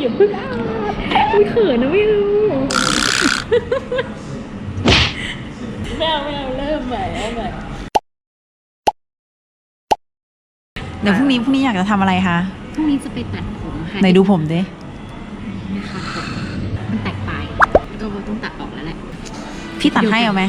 อย่าเพึ่งอ้าอุ้ยเขินนะไม่รู้ไม่เอาไม่เอาเริ่มใหม่เอาใหม่เดี๋ยวพรุ่งนี้พรุ่งนี้อยากจะทำอะไรคะพรุ่งนี้จะไปตัดผมค่ะไหนดูผมดินะคะมันแตกปลายก็ต้องตัดออกแล้วแหละพี่ตัดให้เอาไหม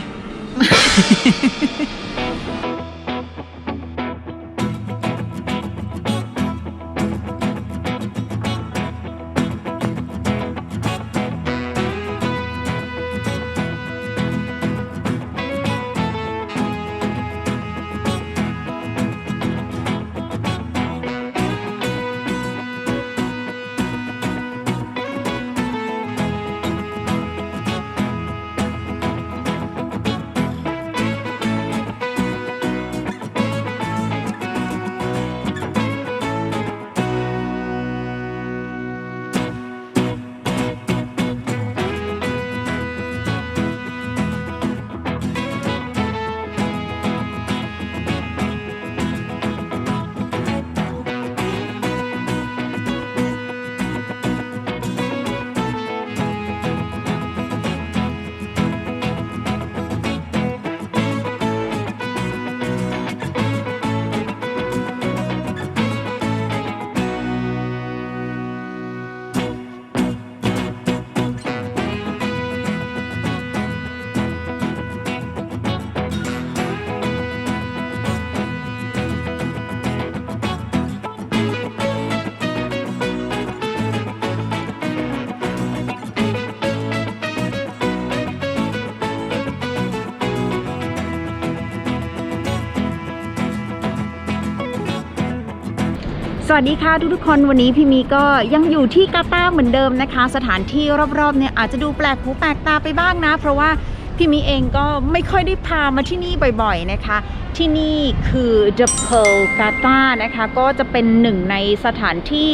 สวัสดีค่ะทุกๆคนวันนี้พี่มีก็ยังอยู่ที่กาตาร์เหมือนเดิมนะคะ สถานที่รอบๆเนี่ยอาจจะดูแปลกหูแปลกตาไปบ้างนะ เพราะว่าพี่มีเองก็ไม่ค่อยได้พามาที่นี่บ่อยๆนะคะ ที่นี่คือ The Pearl Gata นะคะ ก็จะเป็นหนึ่งในสถานที่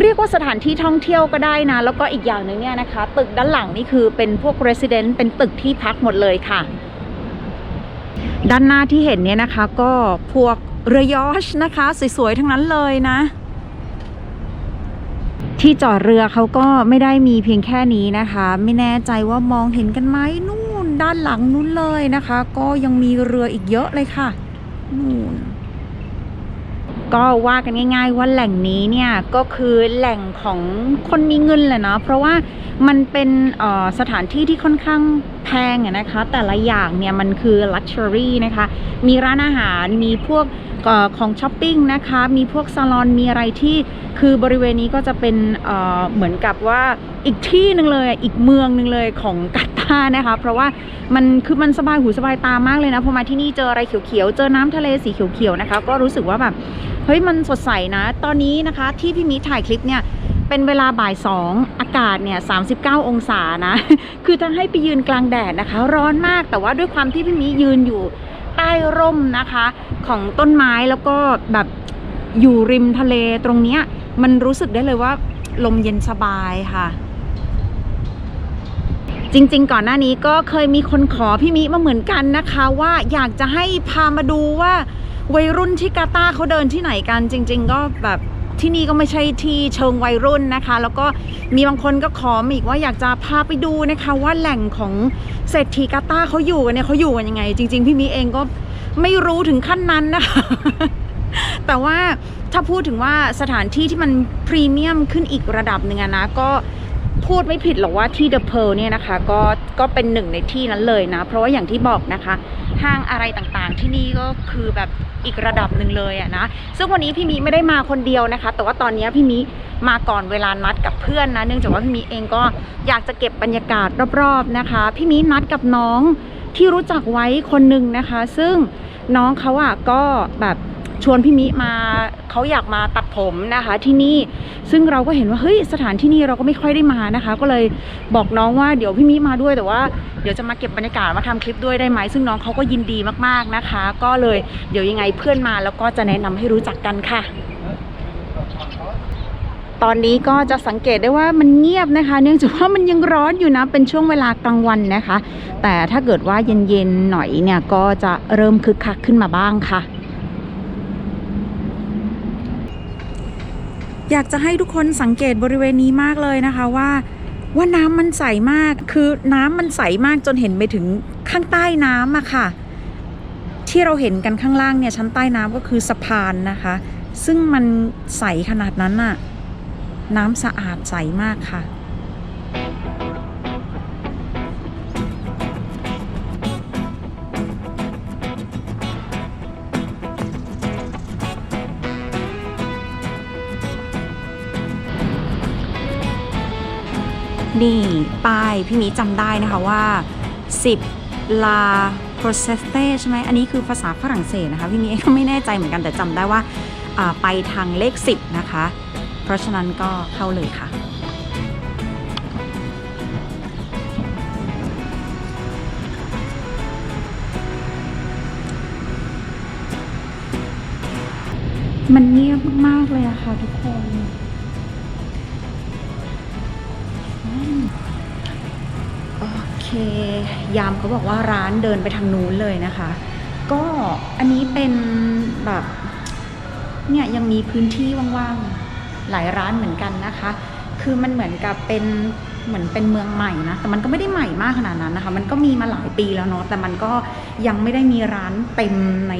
เรียกว่าสถานที่ท่องเที่ยวก็ได้นะ แล้วก็อีกอย่างหนึ่งเนี่ยนะคะ ตึกด้านหลังนี่คือเป็นพวก resident เป็นตึกที่พักหมดเลยค่ะ ด้านหน้าที่เห็นเนี่ยนะคะก็พวก เรือยอชนะคะ สวยๆ ทั้งนั้นเลยนะ ที่จอดเรือเขาก็ไม่ได้มีเพียงแค่นี้นะคะ ไม่แน่ใจว่ามองเห็นกันไหมนู่นด้านหลังนู้นเลยนะคะ ก็ยังมีเรืออีกเยอะเลยค่ะนู่นก็ว่ากันง่าย ๆ ว่าแหล่งนี้เนี่ยก็คือแหล่งของคนมีเงินแหละเนาะเพราะว่ามันเป็นสถานที่ที่ค่อนข้างแพงนะคะ แต่ละอย่างเนี่ยมันคือ luxury นะคะ มีร้านอาหารมีพวก ของช้อปปิ้งนะคะ มีพวกซาลอนมีอะไรที่คือบริเวณนี้ก็จะเป็นเหมือนกับว่าอีกที่หนึ่งเลยอีกเมืองหนึ่งเลยของกาตาร์นะคะ เพราะว่ามันคือมันสบายหูสบายตามากเลยนะพอมาที่นี่เจออะไรเขียวๆเจอน้ำทะเลสีเขียวๆนะคะ ก็รู้สึกว่าแบบเฮ้ยมันสดใสนะ ตอนนี้นะคะที่พี่มิถ่ายคลิปเนี่ยเป็นเวลาบ่ายสองอากาศเนี่ย 39 องศานะ คือถ้าให้ไปยืนกลางแดดนะคะ ร้อนมากแต่ว่าด้วยความที่พี่มิยืนอยู่ ใต้ร่มนะคะ ของต้นไม้แล้วก็แบบอยู่ริมทะเลตรงเนี้ยมันรู้สึกได้เลยว่าลมเย็นสบายค่ะ จริงๆ ก่อนหน้านี้ก็เคยมีคนขอพี่มิมาเหมือนกันนะคะ ว่าอยากจะให้พามาดูว่าวัยรุ่นที่กาตาเขาเดินที่ไหนกันจริง ๆ ก็แบบ ที่นี่ก็ไม่ใช่ที่เชิงวัยรุ่นนะคะ แล้วก็มีบางคนก็ขอมาอีกว่าอยากจะพาไปดูนะคะ ว่าแหล่งของเศรษฐีกาตาเขาอยู่กันเนี่ยเขาอยู่กันยังไง จริง ๆ พี่มิเองก็ไม่รู้ถึงขั้นนั้นนะคะ แต่ว่าถ้าพูดถึงว่าสถานที่ที่มันพรีเมียมขึ้นอีกระดับหนึ่งนะก็ พูดไม่ผิดหรอกว่าที่ The Pearl เนี่ยนะคะก็ก็เป็นหนึ่งในที่นั้นเลยนะ เพราะว่าอย่างที่บอกนะคะ ห้างอะไรต่างๆ ที่นี่ก็คือแบบอีกระดับหนึ่งเลยอะนะซึ่งวันนี้พี่มิไม่ได้มาคนเดียวนะคะ แต่ว่าตอนนี้พี่มิมาก่อนเวลานัดกับเพื่อนนะเนื่องจากว่าพี่มิเองก็อยากจะเก็บบรรยากาศรอบๆนะคะ พี่มินัดกับน้องที่รู้จักไว้คนหนึ่งนะคะ ซึ่งน้องเขาอะก็แบบชวนพี่มิมาเขาอยากมาตัด ผมนะคะที่นี่ซึ่งเราก็เห็นว่าเฮ้ยสถานที่นี่เราก็ไม่ค่อยได้มานะคะ ก็เลยบอกน้องว่าเดี๋ยวพี่มิมาด้วยแต่ว่าเดี๋ยวจะมาเก็บบรรยากาศมาทำคลิปด้วยได้ไหมซึ่งน้องเขาก็ยินดีมากๆนะคะ ก็เลยเดี๋ยวยังไงเพื่อนมาแล้วก็จะแนะนำให้รู้จักกันค่ะตอนนี้ก็จะสังเกตได้ว่ามันเงียบนะคะ เนื่องจากว่ามันยังร้อนอยู่นะเป็นช่วงเวลากลางวันนะคะ แต่ถ้าเกิดว่าเย็นๆหน่อยเนี่ยก็จะเริ่มคึกคักขึ้นมาบ้างค่ะ อยากจะให้ทุกคนสังเกตบริเวณนี้มากเลยนะคะว่า ว่าน้ำมันใสมาก คือน้ำมันใสมากจนเห็นไปถึงข้างใต้น้ำอะค่ะ ที่เราเห็นกันข้างล่างเนี่ยชั้นใต้น้ำก็คือสะพานนะคะ ซึ่งมันใสขนาดนั้นน่ะน้ำสะอาดใสมากค่ะ นี่ ป้ายพี่มีจำได้นะคะว่า 10 ลา processe ใช่ไหมอันนี้คือภาษาฝรั่งเศสนะคะ พี่มีก็ไม่แน่ใจเหมือนกันแต่จำได้ว่าอ่าไปทางเลข 10 นะคะ เพราะฉะนั้นก็เข้าเลยค่ะมันเงียบมาก ๆ เลยอะค่ะทุกคน เคยามเขาบอกว่าร้านเดินไปทางนู้นเลยนะคะ ก็อันนี้เป็นแบบเนี่ยยังมีพื้นที่ว่างๆหลายร้านเหมือนกันนะคะ คือมันเหมือนกับเป็นเหมือนเป็นเมืองใหม่นะแต่มันก็ไม่ได้ใหม่มากขนาดนั้นนะคะ มันก็มีมาหลายปีแล้วเนาะแต่มันก็ยังไม่ได้มีร้านเต็มใน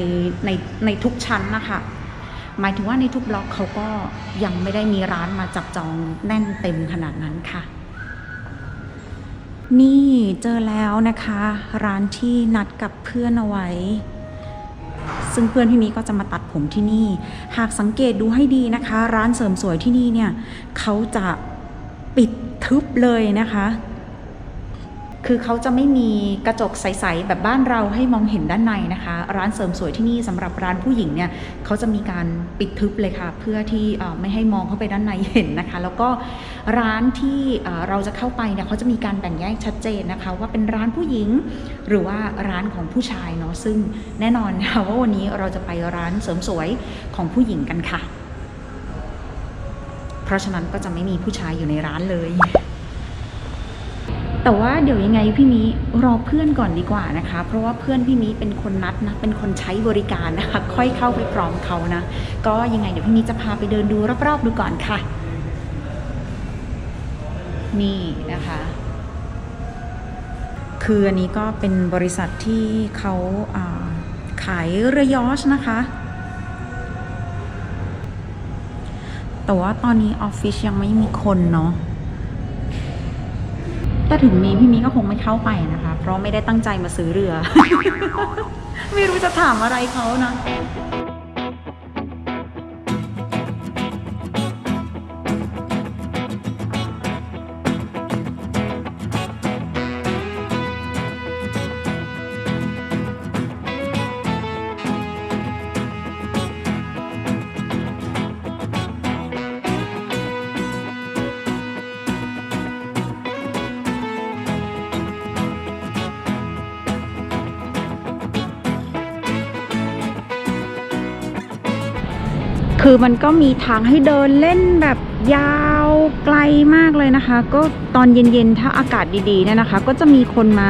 ในในทุกชั้นนะคะหมายถึงว่าในทุกบล็อกเขาก็ยังไม่ได้มีร้านมาจับจองแน่นเต็มขนาดนั้นค่ะ นี่เจอแล้วนะคะ ร้านที่นัดกับเพื่อนเอาไว้ ซึ่งเพื่อนพี่มีก็จะมาตัดผมที่นี่ หากสังเกตดูให้ดีนะคะ ร้านเสริมสวยที่นี่เนี่ยเขาจะปิดทึบเลยนะคะ คือเขาจะไม่มีกระจกใสๆแบบบ้านเราให้มองเห็นด้านในนะคะ ร้านเสริมสวยที่นี่สำหรับร้านผู้หญิงเนี่ยเขาจะมีการปิดทึบเลยค่ะ เพื่อที่ไม่ให้มองเข้าไปด้านในเห็นนะคะ แล้วก็ร้านที่เอ่อเราจะเข้าไปเนี่ยเขาจะมีการแบ่งแยกชัดเจนนะคะ ว่าเป็นร้านผู้หญิง หรือว่าร้านของผู้ชายเนาะซึ่งแน่นอนค่ะว่าวันนี้เราจะไปร้านเสริมสวยของผู้หญิงกันค่ะ เพราะฉะนั้นก็จะไม่มีผู้ชายอยู่ในร้านเลย แต่ว่าเดี๋ยวยังไงพี่มิรอเพื่อนก่อนดีกว่านะคะ เพราะว่าเพื่อนพี่มิเป็นคนนัดนะเป็นคนใช้บริการนะคะ ค่อยเข้าไปพร้อมเขานะ ก็ยังไงเดี๋ยวพี่มิจะพาไปเดินดูรอบๆดูก่อนค่ะ นี่นะคะคืออันนี้ก็เป็นบริษัทที่เขาาขายเรือยอชนะคะ แต่ว่าตอนนี้ออฟฟิศยังไม่มีคนเนาะาถึงมีพี่มีก็คงไม่เข้าไปนะคะ เพราะไม่ได้ตั้งใจมาซื้อเรือ ไม่รู้จะถามอะไรเขานะ คือมันก็มีทางให้เดินเล่นแบบยาวไกลมากเลยนะคะ ก็ตอนเย็นๆถ้าอากาศดีๆเนี่ยนะคะ ก็จะมีคนมา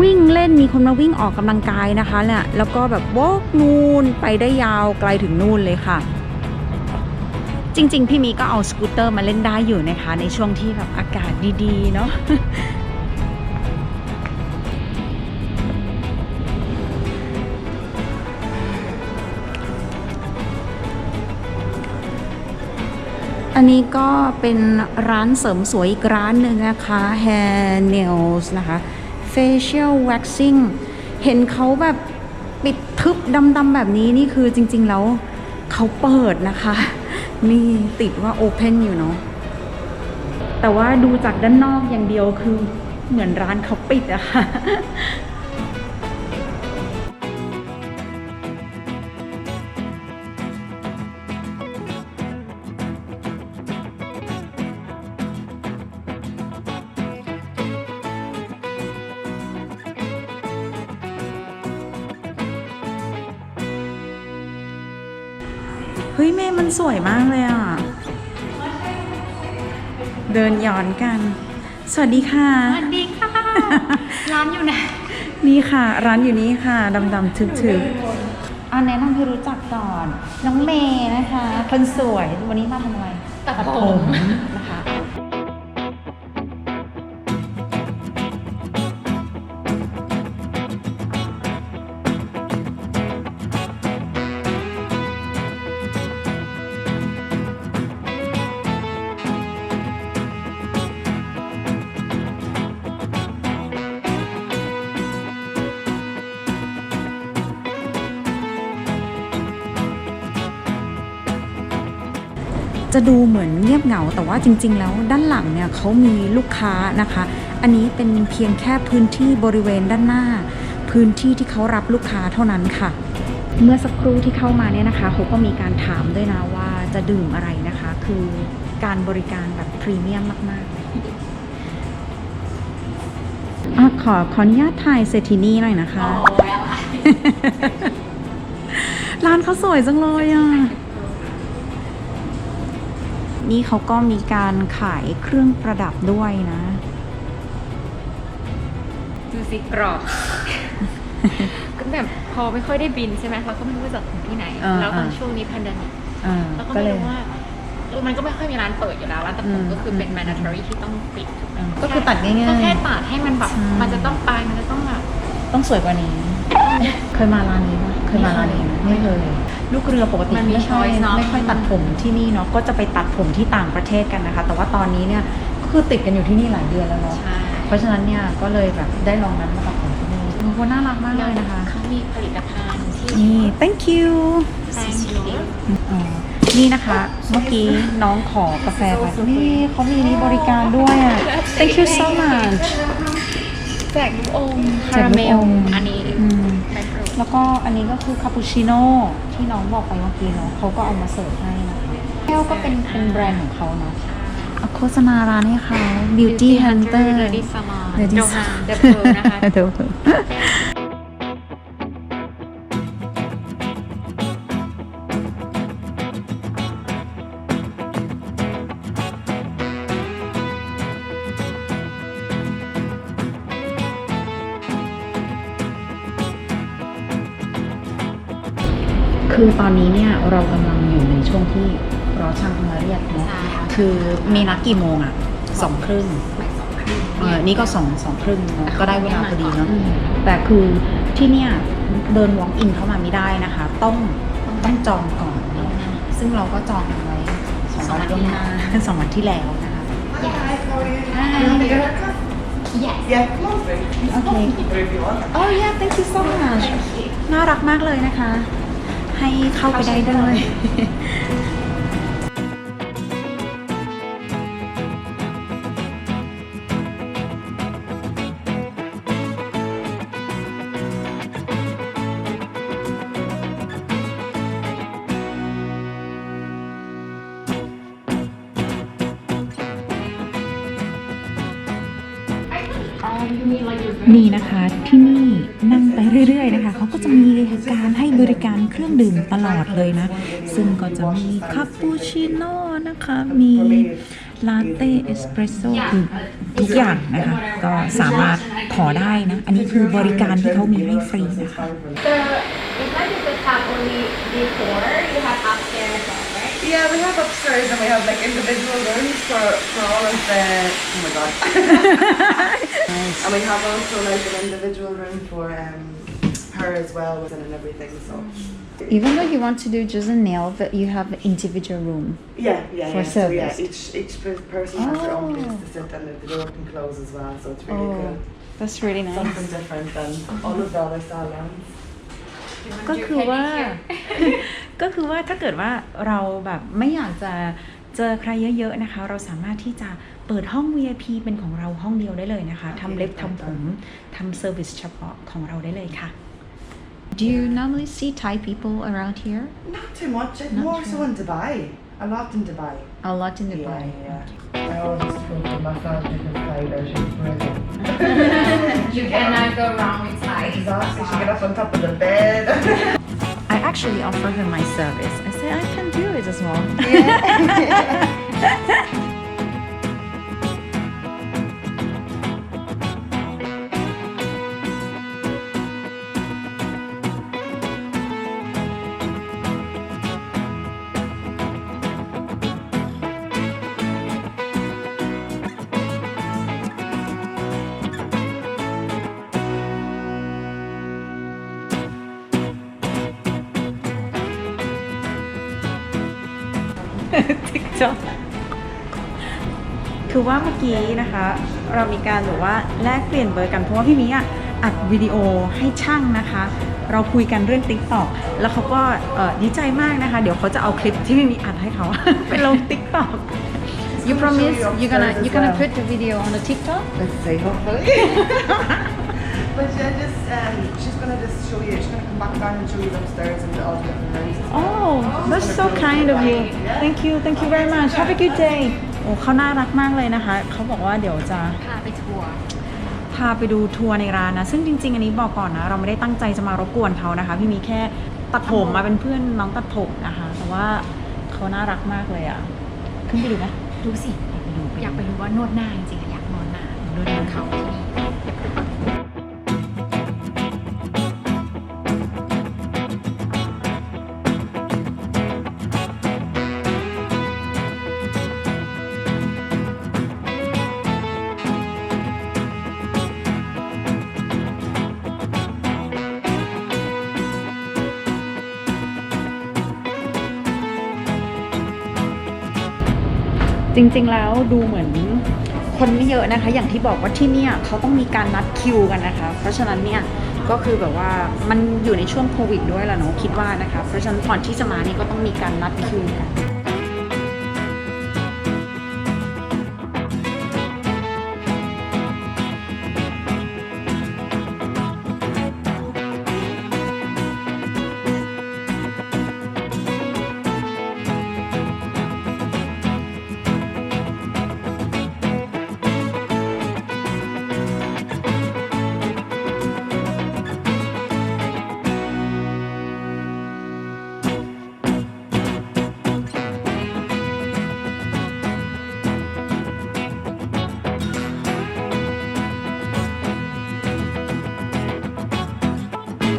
วิ่งเล่นมีคนมาวิ่งออกกำลังกายนะคะเนี่ยแล้วก็แบบวอกนูนไปได้ยาวไกลถึงนู่นเลยค่ะ จริงๆ พี่มีก็เอาสกูตเตอร์มาเล่นได้อยู่นะคะ ในช่วงที่แบบอากาศดีๆเนาะ อันนี้ก็เป็นร้านเสริมสวยอีกร้านหนึ่งนะคะ Hair Nails นะคะ Facial Waxing เห็นเขาแบบปิดทึบดำๆแบบนี้นี่คือจริงๆแล้วเขาเปิดนะคะ นี่ติดว่า Open อยู่เนาะแต่ว่าดูจากด้านนอกอย่างเดียวคือเหมือนร้านเขาปิดอะค่ะ เฮ้ยเมย์มันสวยมากเลยอะ เดินย้อนกัน สวัสดีค่ะ สวัสดีค่ะ ร้านอยู่ไหน นี่ค่ะ ร้านอยู่นี่ค่ะดำๆทึบๆอันแนะนำให้รู้จักก่อน น้องเมย์นะคะ คนสวย วันนี้มาทำอะไร ตัดผม จะดูเหมือนเงียบเหงา แต่ว่าจริง ๆ แล้วด้านหลังเนี่ยเขามีลูกค้านะคะ อันนี้เป็นเพียงแค่พื้นที่บริเวณด้านหน้า พื้นที่ที่เขารับลูกค้าเท่านั้นค่ะ เมื่อสักครู่ที่เข้ามาเนี่ยนะคะเขาก็มีการถามด้วยนะว่าจะดื่มอะไรนะคะ คือการบริการแบบพรีเมียมมากๆเลยอะขอขออนุญาตถ่ายเซตินี่หน่อยนะคะ ร้านเขาสวยจังเลยอะ นี่เขาก็มีการขายเครื่องประดับด้วยนะดูสิกรอบ ก็แบบพอไม่ค่อยได้บินใช่ไหมเราก็ไม่รู้ว่าจะถึงที่ไหน อ่าแล้วตอนอ่า ช่วงนี้ p พ n d e m i c อ่าเราก็ก็ไม่เลยรู้ว่าเออมันก็ไม่ค่อยมีร้านเปิดอยู่แล้วร้านตัดผมอืมก็คือเป็น mandatory ที่ต้องปิดถูกไหมก็คือตัดง่ายๆก็แค่ตัดให้มันแบบใช่มันจะต้องปลายมันจะต้องแบบต้องสวยกว่านี้ เคยมาร้านนี้ปะเคยมาร้านนี้ไหมไม่เคย ลูกเรือปกติมันมีไม่ค่อย choice เนอะ ไม่ค่อยตัดผมที่นี่เนาะ ก็จะไปตัดผมที่ต่างประเทศกันนะคะ แต่ว่าตอนนี้เนี่ยก็คือติดกันอยู่ที่นี่หลายเดือนแล้วเนาะ ใช่ เพราะฉะนั้นเนี่ยก็เลยแบบได้ลองนั้นมาตัดผมที่นี่โอ้โหน่ารักมากเลยนะคะ เขามีผลิตภัณฑ์ที่นี่ thank you thank you อ๋อนี่นะคะ เมื่อกี้น้องขอกาแฟไปนี่เขามีนี่บริการด้วยอะ thank you so much แจกลูกอมแจคากราลูเมกลอมอันนี้อืม แบล็คโรสแล้วก็อันนี้ก็คือคาปูชิโน่ที่น้องบอกไปเมื่อกี้เนาะเขาก็เอามาเสิร์ฟให้นะคะแก้วก็เป็นเป็นแบรนด์ของเขาเนาะเอาโฆษณาร้านให้เขา Beauty Hunter Lady Salon Lady โดฮันเดอะเพิร์นะคะเดี๋ยว คือตอนนี้เนี่ยเรากำลังอยู่ในช่วงที่รอช่างมาเรียกเนาะใช่ค่ะคือมีนัดกี่โมงอะสองครึ่งบ่ายสองครึ่งเออนี่ก็สองสองครึ่งเนอะก็ได้เวลาพอดีเนาะอืมแต่คือที่เนี่ยเดิน walk in เข้ามาไม่ได้นะคะ ต้องต้องจองก่อนซึ่งเราก็จองกันไว้สองวันล่วงหน้าสองวันที่แล้วนะคะ yes Yeah, come on, baby. โอเค Or if you want. โอ้ย thank you so much น่ารักมากเลยนะคะ ให้เข้าไปได้ด้วยนี่นะคะที่นี่นั่งไปเรื่อย ๆ นะคะเขาก็จะมี เครื่องดื่มตลอดเลยนะ ซึ่งก็จะมีคาปูชิโน่นะคะ มีลาเต้เอสเปรสโซ่คือทุกอย่างนะคะ ก็สามารถขอได้นะ อันนี้คือบริการที่เขามีให้ฟรีนะคะ The event you could have only before you have upstairs, right? Yeah, we have upstairs and we have like individual rooms for, for all of the. Oh my god. and we have also like an individual room for um, her as well and everything. So Even though you want to do just a nail but you have an individual room yeah, yeah, For yeah. So yeah, service. each each per- person has their own place Oh. to sit and the door can close as well. So it's really cool. that's really Something different than all of the other salons. ก็คือว่า ก็คือว่าถ้าเกิดว่าเราแบบไม่อยากจะเจอใครเยอะ ๆนะคะ เราสามารถที่จะเปิดห้อง VIP เป็นของเราห้องเดียวได้เลยนะคะทำเล็บทำผมทำเซอร์วิสเฉพาะของเราได้เลยค่ะ Do you normally see Thai people around here Not too much. It's Not more too so in Dubai. A lot in Dubai. a lot in Yeah, Dubai yeah. I always go to massage because Tyler, she's brilliant. You cannot uh, go wrong with Thai. Exactly, she get up on top of the bed. I actually offer her my service I say I can do it as well จ คือว่าเมื่อกี้นะคะ เรามีการแบบว่าแลกเปลี่ยนเบอร์กันเพราะว่าพี่มิอะอัดวิดีโอให้ช่างนะคะ เราคุยกันเรื่อง t ิ k t o k แล้วเขาก็เอ่อดีใจมากนะคะ เดี๋ยวเขาจะเอาคลิปที่พี่มิอัดให้เขาไปลง t ิ k t o k You promise you're gonna upstairs you're as gonna well. put the video on the TikTok Let's see, hopefully. But yeah, just um, she's gonna just show you. She's gonna come back down and show you upstairs and all the different rooms. Oh that's so kind of you thank you thank you very much have a good day โอ้เขาน่ารักมากเลยนะคะ เขาบอกว่าเดี๋ยวจะ พาไปทัวร์ พาไปดูทัวร์ในร้านนะ ซึ่งจริง ๆ อันนี้บอกก่อนนะ เราไม่ได้ตั้งใจจะมารบกวนเขานะคะ พี่มีแค่ตัดผมมาเป็นเพื่อนน้องตัดผมนะคะ แต่ว่าเขาน่ารักมากเลยอะ่ะ ขึ้นไปดูไหมดูสิไปดูอยากไปรู้ว่านวดหน้าจริงๆอะอยากนวดหน้านวดหน้าเขาที่ จริงๆแล้วดูเหมือนคนไม่เยอะนะคะ อย่างที่บอกว่าที่เนี่ยเขาต้องมีการนัดคิวกันนะคะ เพราะฉะนั้นเนี่ยก็คือแบบว่ามันอยู่ในช่วงโควิดด้วยแหละเนาะคิดว่านะคะ เพราะฉะนั้นก่อนที่จะมานี่ก็ต้องมีการนัดคิวกัน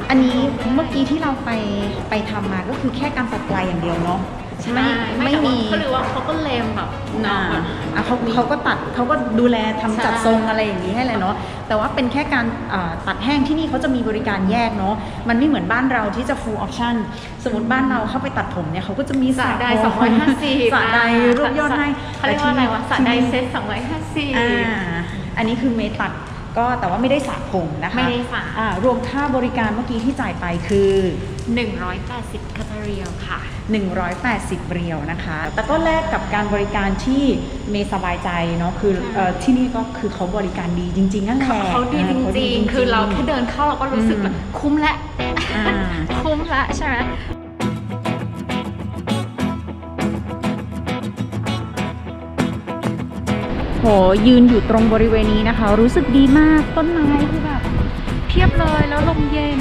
อันนี้เมื่อกี้ที่เราไปไปทำมาก็คือแค่การตัดปลายอย่างเดียวเนาะไม่ไม่แต่ว่ามีเขาหรือว่าเขาก็เลมแบบนะแบบอะเขาเขาก็ตัดเขาก็ดูแลทำใช่จัดทรงอะไรอย่างนี้ให้เลยเนาะแต่ว่าเป็นแค่การอ่าตัดแห้งที่นี่เขาจะมีบริการแยกเนาะมันไม่เหมือนบ้านเราที่จะ full option สมมติบ้านเราเข้าไปตัดผมเนี่ยเขาก็จะมีสระใดผมสองร้อยห้าสิบสระใดรูปยอดให้เขาเรียกว่าอะไรวะสระใดที่นี่เซ็ตสองร้อยห้าสิบอ่าอันนี้คือเมตัด ก็แต่ว่าไม่ได้สระผมนะคะไม่ได้สระ อ่ารวมค่าบริการเมื่อกี้ที่จ่ายไปคือหนึ่งร้อยแปดสิบคาตาเรียลค่ะ 180 เรียวนะคะ แต่ก็แลกกับการบริการที่เมย์สบายใจเนาะ คือเอ่อที่นี่ก็คือเขาบริการดีจริงๆนั่นแหละเขาดีจออขริงๆ คือเราแค่เดินเข้าเราก็รู้สึกแบบคุ้มละ อ่า คุ้มละใช่ไหม ยืนอยู่ตรงบริเวณนี้นะคะ รู้สึกดีมากต้นไม้คือแบบเพียบเลยแล้วลมเย็น